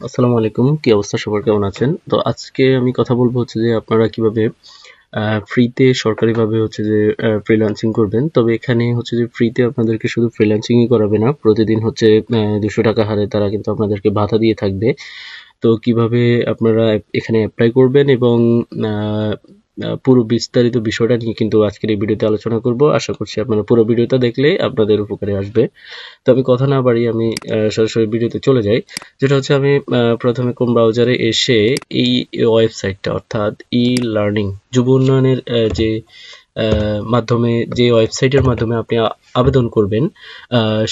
আসসালামু আলাইকুম, কি অবস্থা? সবার কেমন আছেন? তো আজকে আমি কথা বলব হচ্ছে যে আপনারা কীভাবে ফ্রিতে সরকারিভাবে হচ্ছে যে ফ্রিল্যান্সিং করবেন। তবে এখানে হচ্ছে যে ফ্রিতে আপনাদেরকে শুধু ফ্রিলান্সিংই করাবে না, প্রতিদিন হচ্ছে দুশো টাকা হারে তারা কিন্তু আপনাদেরকে ভাতা দিয়ে থাকবে। তো কীভাবে আপনারা এখানে অ্যাপ্লাই করবেন এবং পুরো বিস্তারিত বিষয়টা নিয়ে কিন্তু আজকের এই ভিডিওতে আলোচনা করব। আশা করছি আপনারা পুরো ভিডিওটা দেখলে আপনাদের উপকারে আসবে। তো আমি কথা না বাড়িয়ে আমি সরাসরি ভিডিওতে চলে যাই। যেটা হচ্ছে আমি প্রথমে কোন ব্রাউজারে এসে এই ওয়েবসাইটটা, অর্থাৎ ই লার্নিং যুব উন্নয়নের যে মাধ্যমে, যে ওয়েবসাইটের মাধ্যমে আপনি আবেদন করবেন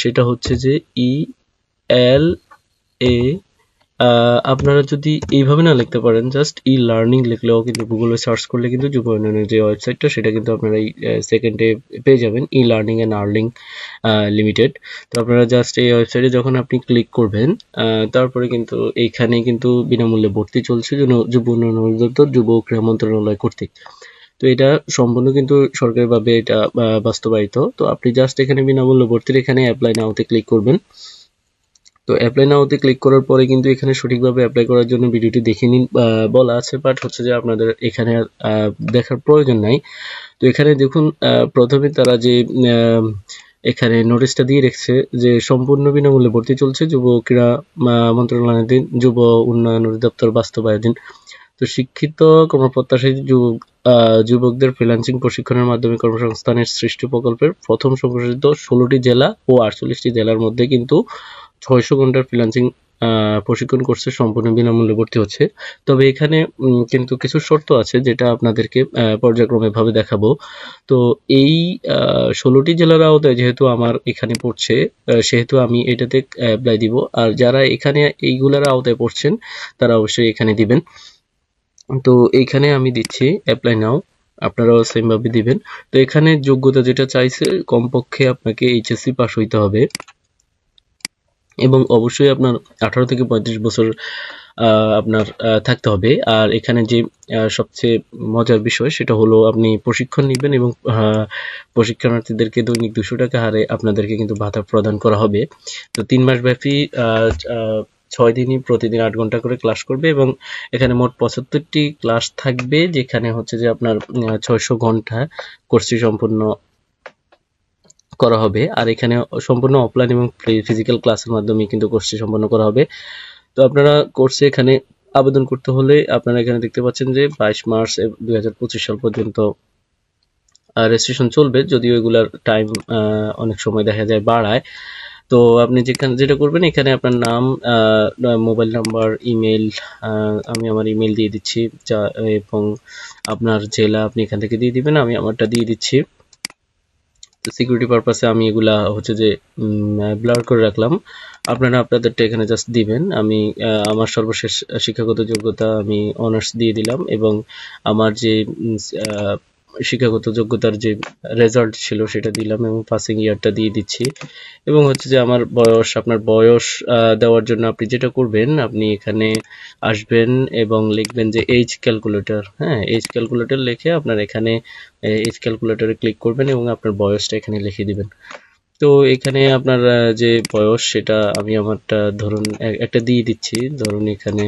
সেটা হচ্ছে যে ই এল এ আপনারা যদি এইভাবে না লিখতে পারেন জাস্ট ই লার্নিং লিখলেও কিন্তু গুগলে সার্চ করলে কিন্তু যুব উন্নয়নের যে ওয়েবসাইটটা সেটা কিন্তু আপনারা এই সেকেন্ডে পেয়ে যাবেন E learning and earning limited তো আপনারা জাস্ট এই ওয়েবসাইটে যখন আপনি ক্লিক করবেন তারপরে কিন্তু এইখানে কিন্তু বিনামূল্যে ভর্তি চলছে যুব উন্নয়ন অধিদপ্তর, যুব ক্রীড়া মন্ত্রণালয় কর্তৃক। তো এটা সম্পূর্ণ কিন্তু সরকারিভাবে এটা বাস্তবায়িত। তো আপনি জাস্ট এখানে বিনামূল্যে ভর্তির এখানে অ্যাপ্লাই নাওতে ক্লিক করবেন। তো অ্যাপ্লাই নাওতে ক্লিক করার পরে কিন্তু এখানে সঠিকভাবে অ্যাপ্লাই করার জন্য ভিডিওটি দেখে নিন বলা আছে বাট হচ্ছে যে আপনাদের এখানে দেখার প্রয়োজন নাই। তো এখানে দেখুন প্রথমে তারা যে এখানে নোটিশটা দিয়ে রেখেছে যে সম্পূর্ণ বিনামূল্যে ভর্তি চলছে যুব ক্রীড়া মন্ত্রণালয়াধীন যুব উন্নয়ন অধিদপ্তর বাস্তবায়ন তো শিক্ষিত, কর্মপ্রত্যাশী যুবক যুবকদের ফ্রিল্যান্সিং প্রশিক্ষণের মাধ্যমে কর্মসংস্থানের সৃষ্টি প্রকল্পের প্রথম সংঘটিত ষোলোটি জেলা ও আটচল্লিশটি জেলার মধ্যে কিন্তু ছয়শো ঘণ্টার ফ্রিল্যান্সিং প্রশিক্ষণ কোর্সে সম্পূর্ণ বিনামূল্যে ভর্তি হচ্ছে। তবে এখানে কিন্তু কিছু শর্ত আছে যেটা আপনাদেরকে পর্যায়ক্রমে ভাবে দেখাবো। তো এই ষোলোটি জেলার আওতায় যেহেতু আমার এখানে পড়ছে সেহেতু আমি এটাতে অ্যাপ্লাই দিব। আর যারা এখানে এইগুলার আওতায় পড়ছেন, তারা অবশ্যই এখানে দিবেন। তো এইখানে আমি দিচ্ছি অ্যাপ্লাই নাও আপনারাও সেমভাবে দিবেন। তো এখানে যোগ্যতা যেটা চাইছে, কমপক্ষে আপনাকে এইচএসসি পাস হইতে হবে। এবং অবশ্যই আপনার আঠারো থেকে পঁয়ত্রিশ বছর আপনার থাকতে হবে। আর এখানে যে সবচেয়ে মজার বিষয় সেটা হলো আপনি প্রশিক্ষণ নেবেন এবং প্রশিক্ষণার্থীদেরকে দৈনিক দুশো টাকা হারে আপনাদেরকে কিন্তু ভাতা প্রদান করা হবে। তো তিন মাস ব্যাপী ছয় দিনই প্রতিদিন আট ঘণ্টা করে ক্লাস করবে এবং এখানে মোট পঁচাত্তরটি ক্লাস থাকবে, যেখানে হচ্ছে যে আপনার ছয়শো ঘণ্টা কোর্সটি সম্পূর্ণ করা হবে। আর এখানে সম্পূর্ণ অফলাইন এবং ফিজিক্যাল ক্লাসের মাধ্যমে কিন্তু কোর্সটি সম্পন্ন করা হবে। তো আপনারা কোর্সে এখানে আবেদন করতে হলে আপনারা এখানে দেখতে পাচ্ছেন যে বাইশ মার্চ দুই সাল পর্যন্ত রেজিস্ট্রেশন চলবে। যদিও এগুলার টাইম অনেক সময় দেখা যায় বাড়ায়। তো আপনি যেখানে যেটা করবেন, এখানে আপনার নাম মোবাইল নাম্বার ইমেল আমি আমার ইমেল দিয়ে দিচ্ছি। এবং আপনার জেলা আপনি এখান থেকে দিয়ে দিবেন, আমি আমারটা দিয়ে দিচ্ছি। সিকিউরিটি পারপাসে আমি এগুলা হচ্ছে যে ব্লার করে রাখলাম। আপনারা আপনাদেরটা এখানে জাস্ট দিবেন। আমি আমার সর্বশেষ শিক্ষাগত যোগ্যতা আমি অনার্স দিয়ে দিলাম এবং আমার যে শিক্ষাগত যোগ্যতার যে রেজাল্ট ছিল সেটা দিলাম এবং পাসিং ইয়ারটা দিয়ে দিচ্ছি। এবং হচ্ছে যে আমার বয়স, আপনার বয়স দেওয়ার জন্য আপনি যেটা করবেন, আপনি এখানে আসবেন এবং লিখবেন যে এইজ ক্যালকুলেটর হ্যাঁ এইজ ক্যালকুলেটর লিখে আপনার এখানে এইজ ক্যালকুলেটরে ক্লিক করবেন এবং আপনার বয়সটা এখানে লিখে দিবেন। তো এখানে আপনার যে বয়স সেটা আমি আমারটা ধরুন একটা দিয়ে দিচ্ছি। ধরুন এখানে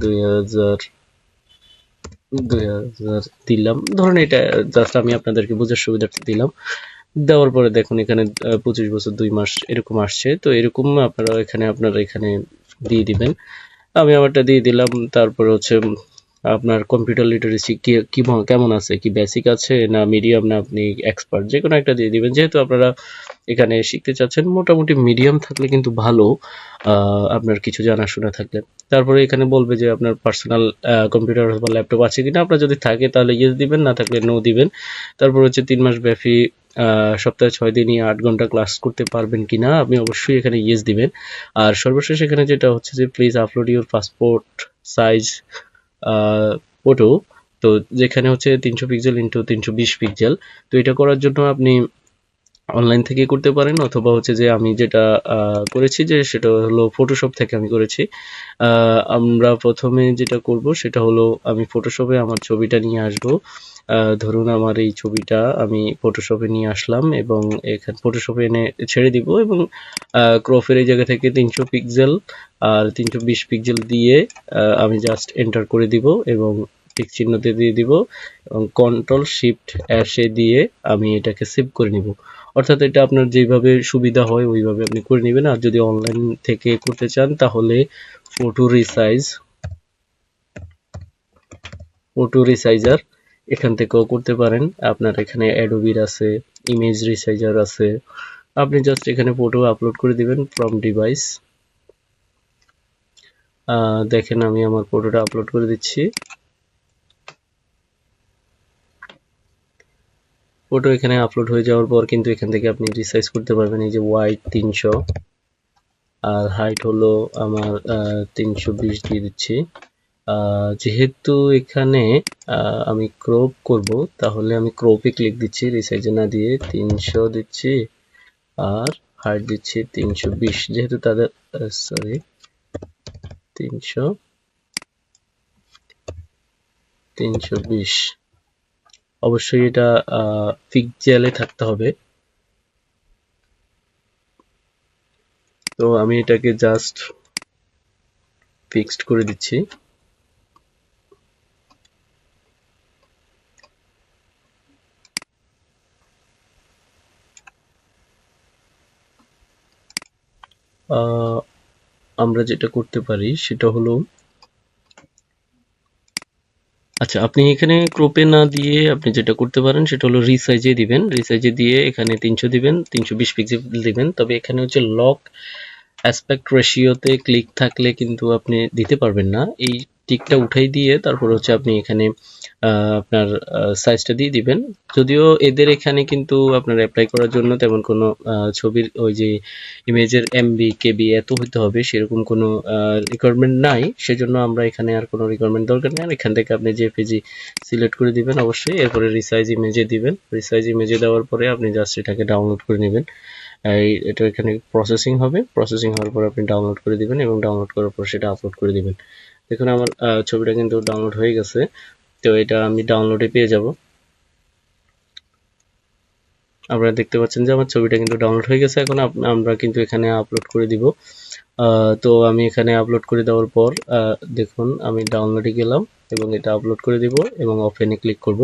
দুই হাজার দিলাম। ধরুন এটা জাস্ট আমি আপনাদেরকে বোঝার সুবিধার্থে দিলাম। দেওয়ার পরে দেখুন এখানে পঁচিশ বছর দুই মাস এরকম আসছে। তো এরকম আপনারা এখানে আপনারা এখানে দিয়ে দিবেন। আমি আমারটা দিয়ে দিলাম। তারপরে হচ্ছে আপনার কম্পিউটার লিটারেসি কি কি কেমন আছে? কি বেসিক আছে না মিডিয়াম না আপনি এক্সপার্ট যে কোনো একটা দিয়ে দিবেন। যেহেতু আপনারা এখানে শিখতে চাচ্ছেন, মোটামুটি মিডিয়াম থাকলে কিন্তু ভালো আপনার কিছু জানাশোনা থাকলে। তারপরে এখানে বলবে যে আপনার পার্সোনাল কম্পিউটার বা ল্যাপটপ আছে কিনা। আপনার যদি থাকে তাহলে ইয়েস দিবেন, না থাকলে নো দিবেন। তারপর হচ্ছে তিন মাস ব্যাপী সপ্তাহে ছয় দিনই আট ঘণ্টা ক্লাস করতে পারবেন কিনা, আপনি অবশ্যই এখানে ইয়েস দিবেন। আর সর্বশেষ এখানে যেটা হচ্ছে যে please upload your passport size photo তো যেখানে হচ্ছে তিনশো পিক্সেল ইন্টু তিনশো বিশ পিক্সেল তো এটা করার জন্য আপনি অনলাইন থেকে করতে পারেন, অথবা হচ্ছে যে আমি যেটা করেছি যে সেটা হলো ফটোশপ থেকে আমি করেছি। আমরা প্রথমে যেটা করব সেটা হলো আমি ফটোশপে আমার ছবিটা নিয়ে আসব। ধরুন আমার এই ছবিটা আমি ফটোশপে নিয়ে আসলাম এবং এখানে ফটোশপে এনে ছেড়ে দিব এবং ক্রফের এই জায়গা থেকে তিনশো পিক্সেল আর তিনশো বিশ পিক্সেল দিয়ে আমি জাস্ট এন্টার করে দিব এবং টিক চিহ্নতে দিয়ে দিব এবং কন্ট্রোল শিফট অ্যাশে দিয়ে আমি এটাকে সেভ করে নিব। অর্থাৎ এটা আপনার যেভাবে সুবিধা হয় ওইভাবে আপনি করে নেবেন। আর যদি অনলাইন থেকে করতে চান তাহলে ফটো রিসাইজ ফটো রিসাইজার এখান থেকেও করতে পারেন। আপনার এখানে অ্যাডোবির আছে ইমেজ রিসাইজার আছে। আপনি জাস্ট এখানে ফটো আপলোড করে দিবেন ফ্রম ডিভাইস দেখেন আমি আমার ফটোটা আপলোড করে দিচ্ছি। ফটো এখানে আপলোড হয়ে যাওয়ার পর কিন্তু এখান থেকে আপনি রিসাইজ করতে পারবেন, এই যে ওয়াইড তিনশো। আর হাইট হলো আমার তিনশো বিশ দিয়ে দিচ্ছি। যেহেতু এখানে আমি ক্রপ করব, তাহলে আমি ক্রপে ক্লিক দিচ্ছি রিসাইজে না দিয়ে তিনশো দিচ্ছি, আর হাইট দিচ্ছি তিনশো বিশ, যেহেতু তাদের সরি তিনশো তিনশো বিশ। অবশ্যই এটা পিকজেলে থাকতে হবে। তো আমি এটাকে জাস্ট ফিক্সড করে দিচ্ছি। আমরা যেটা করতে পারি সেটা হলো আচ্ছা আপনি এখানে ক্রোপে না দিয়ে আপনি যেটা করতে পারেন সেটা হলো রিসাইজে দিবেন। রিসাইজে দিয়ে এখানে তিনশো দিবেন, তিনশো বিশ পিক্সেল দিবেন। তবে এখানে হচ্ছে লক অ্যাসপেক্ট রেশিওতে ক্লিক থাকলে কিন্তু আপনি দিতে পারবেন না। এই টিকটা উঠাই দিয়ে তারপর হচ্ছে আপনি এখানে আপনার সাইজটা দিয়ে দিবেন। যদিও এদের এখানে কিন্তু আপনার অ্যাপ্লাই করার জন্য তেমন কোনো ছবির ওই যে ইমেজের এমবি কেবি এত হতে হবে, সেরকম কোনো রিকোয়ারমেন্ট নাই। সেজন্য আমরা এখানে আর কোনো রিকোয়ারমেন্ট দরকার নেই। আর এখান থেকে আপনি জেপিজি সিলেক্ট করে দিবেন, অবশ্যই এরপরে রিসাইজ ইমেজে দিবেন। রিসাইজ ইমেজে দেওয়ার পরে আপনি জাস্ট এটাকে ডাউনলোড করে নেবেন। এটা এখানে প্রসেসিং হবে। প্রসেসিং হওয়ার পর আপনি ডাউনলোড করে দিবেন এবং ডাউনলোড করার পর সেটা আপলোড করে দিবেন। দেখুন আমার ছবিটা কিন্তু ডাউনলোড হয়ে গেছে। তো এটা আমি ডাউনলোডে পেয়ে যাব। আপনারা দেখতে পাচ্ছেন যে আমার ছবিটা কিন্তু ডাউনলোড হয়ে গেছে। এখন আমরা কিন্তু এখানে আপলোড করে দিব। তো আমি এখানে আপলোড করে দেওয়ার পর দেখুন, আমি ডাউনলোডে গেলাম এবং এটা আপলোড করে দিব এবং ওপেনে ক্লিক করব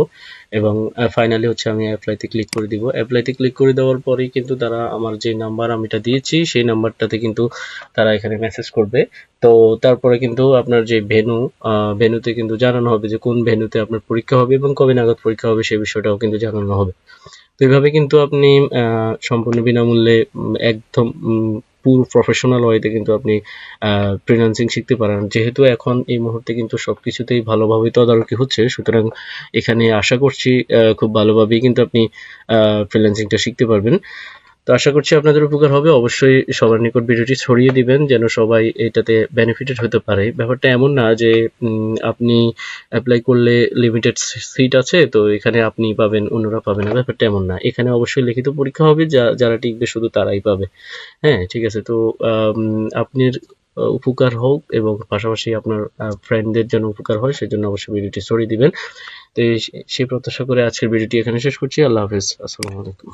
এবং ফাইনালি হচ্ছে আমি অ্যাপ্লাইতে ক্লিক করে দিব। অ্যাপ্লাইতে ক্লিক করে দেওয়ার পরেই কিন্তু তারা আমার যে নাম্বার আমি এটা দিয়েছি, সেই নাম্বারটাতে কিন্তু তারা এখানে মেসেজ করবে। তো তারপরে কিন্তু আপনার যে ভেনু ভেনুতে কিন্তু জানানো হবে যে কোন ভেনুতে আপনার পরীক্ষা হবে এবং কবে নাগাদ পরীক্ষা হবে সেই বিষয়টাও কিন্তু জানানো হবে। তো এইভাবে কিন্তু আপনি সম্পূর্ণ বিনামূল্যে একদম পুরো প্রফেশনাল ওয়েতে কিন্তু আপনি ফ্রিল্যান্সিং শিখতে পারেন। যেহেতু এখন এই মুহূর্তে কিন্তু সব কিছুতেই ভালোভাবে তদারকি হচ্ছে, সুতরাং এখানে আশা করছি খুব ভালোভাবেই কিন্তু আপনি ফ্রিল্যান্সিংটা শিখতে পারবেন। তো আশা করছি আপনাদের উপকার হবে। অবশ্যই সবার নিকট ভিডিওটি ছড়িয়ে দিবেন, যেন সবাই এটাতে বেনিফিটেড হতে পারে। ব্যাপারটা এমন না যে আপনি অ্যাপ্লাই করলে লিমিটেড সিট আছে, তো এখানে আপনি পাবেন, অন্যরা পাবে না। ব্যাপারটা এমন না। এখানে অবশ্যই লিখিত পরীক্ষা হবে, যা, যারা টিকবে শুধু তারাই পাবে। হ্যাঁ ঠিক আছে। তো আপনার উপকার হোক এবং পাশাপাশি আপনার ফ্রেন্ডদের যেন উপকার হয়, সেজন্য অবশ্যই ভিডিওটি ছড়িয়ে দিবেন। তো সেই প্রত্যাশা করে আজকের ভিডিওটি এখানে শেষ করছি। আল্লাহ হাফেজ। আসসালামু আলাইকুম।